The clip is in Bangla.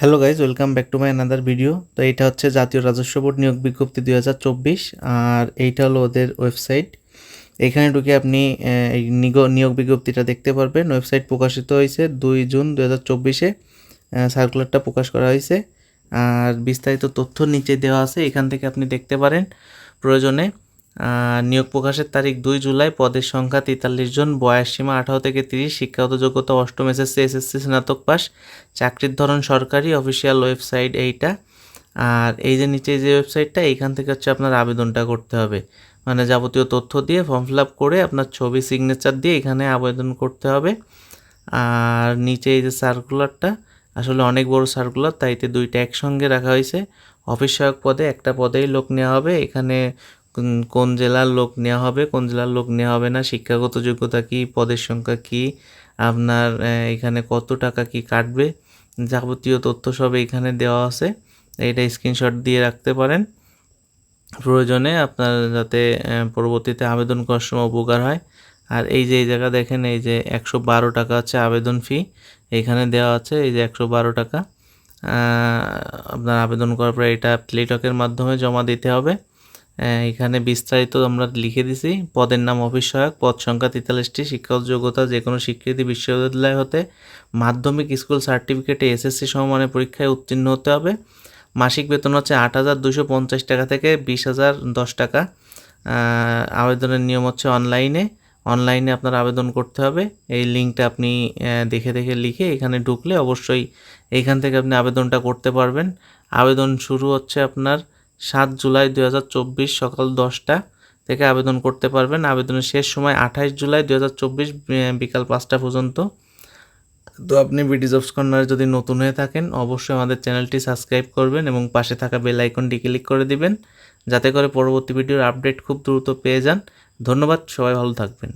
Hello guys welcome back to my another video তো এটা হচ্ছে জাতীয় রাজস্ব বোর্ড নিয়োগ বিজ্ঞপ্তি দুই হাজার চব্বিশ, আর এইটা হলো ওদের ওয়েবসাইট এখানে ঢুকে আপনি এই নিয়োগ বিজ্ঞপ্তিটা দেখতে পারবেন। ওয়েবসাইট প্রকাশিত হয়েছে দুই জুন দু হাজার চব্বিশে সার্কুলারটা প্রকাশ করা হয়েছে। আর বিস্তারিত তথ্য নিচে দেওয়া আছে, এখান থেকে আপনি দেখতে পারেন প্রয়োজনে। নিয়োগ প্রকাশের তারিখ দুই জুলাই, পদের সংখ্যা তেতাল্লিশ জন, বয়স সীমা আঠারো থেকে তিরিশ, শিক্ষাগত যোগ্যতা অষ্টম এসএসসি এসএসসি স্নাতক পাস চাকরির ধরন সরকারি অফিসিয়াল ওয়েবসাইট এইটা। আর এই যে নিচে যে ওয়েবসাইটটা এইখান থেকে হচ্ছে আপনার আবেদনটা করতে হবে। মানে যাবতীয় তথ্য দিয়ে ফর্ম ফিল আপ করে আপনার ছবি সিগনেচার দিয়ে এখানে আবেদন করতে হবে। আর নিচে এই যে সার্কুলারটা আসলে অনেক বড় সার্কুলার তাইতে দুইটা একসঙ্গে রাখা হয়েছে। অফিস সহায়ক পদে একটা পদেই লোক নেওয়া হবে। এখানে কোন- জেলার লোক নেওয়া হবে, কোন জেলার লোক নেওয়া হবে না, শিক্ষাগত যোগ্যতা কি, পদের সংখ্যা কি, আপনার এখানে কত টাকা কি কাটবে, যাবতীয় তথ্য সব এখানে দেওয়া আছে এইটা স্ক্রিনশট দিয়ে রাখতে পারেন। প্রয়োজনে আপনার যাতে পরবর্তীতে আবেদন করার সময় উপকার হয়। আর এই যে, এই জায়গা দেখেন, এই যে একশো বারো টাকা হচ্ছে আবেদন ফি এইখানে দেওয়া আছে, এই যে একশো বারো টাকা। আপনার আবেদন করার পরে এটা প্লেটকের মাধ্যমে জমা দিতে হবে। এখানে বিস্তারিত আমরা লিখে দিছি। পদের নাম অফিস সহায়ক পদ সংখ্যা তেতাল্লিশটি শিক্ষাগত যোগ্যতা যে কোনো স্বীকৃতি বিশ্ববিদ্যালয় হতে মাধ্যমিক স্কুল সার্টিফিকেটে এসএসসি সমমানের পরীক্ষায় উত্তীর্ণ হতে হবে। মাসিক বেতন হচ্ছে আট হাজার দুশো পঞ্চাশ টাকা থেকে বিশ হাজার দশ টাকা। আবেদনের নিয়ম হচ্ছে অনলাইনে। অনলাইনে আপনার আবেদন করতে হবে। এই লিঙ্কটা আপনি দেখে দেখে লিখে এখানে ঢুকলে অবশ্যই এইখান থেকে আপনি আবেদনটা করতে পারবেন। আবেদন শুরু হচ্ছে আপনার সাত জুলাই দু হাজার চব্বিশ সকাল দশটা থেকে আবেদন করতে পারবেন। আবেদনের শেষ সময় আঠাশ জুলাই দু হাজার চব্বিশ বিকাল পাঁচটা পর্যন্ত। তো আপনি বিডি জবস কর্নারে যদি নতুন হয়ে থাকেন, অবশ্যই আমাদের চ্যানেলটি সাবস্ক্রাইব করবেন এবং পাশে থাকা বেল আইকনটি ক্লিক করে দিবেন, যাতে করে পরবর্তী ভিডিওর আপডেট খুব দ্রুত পেয়ে যান। ধন্যবাদ, সবাই ভালো থাকবেন।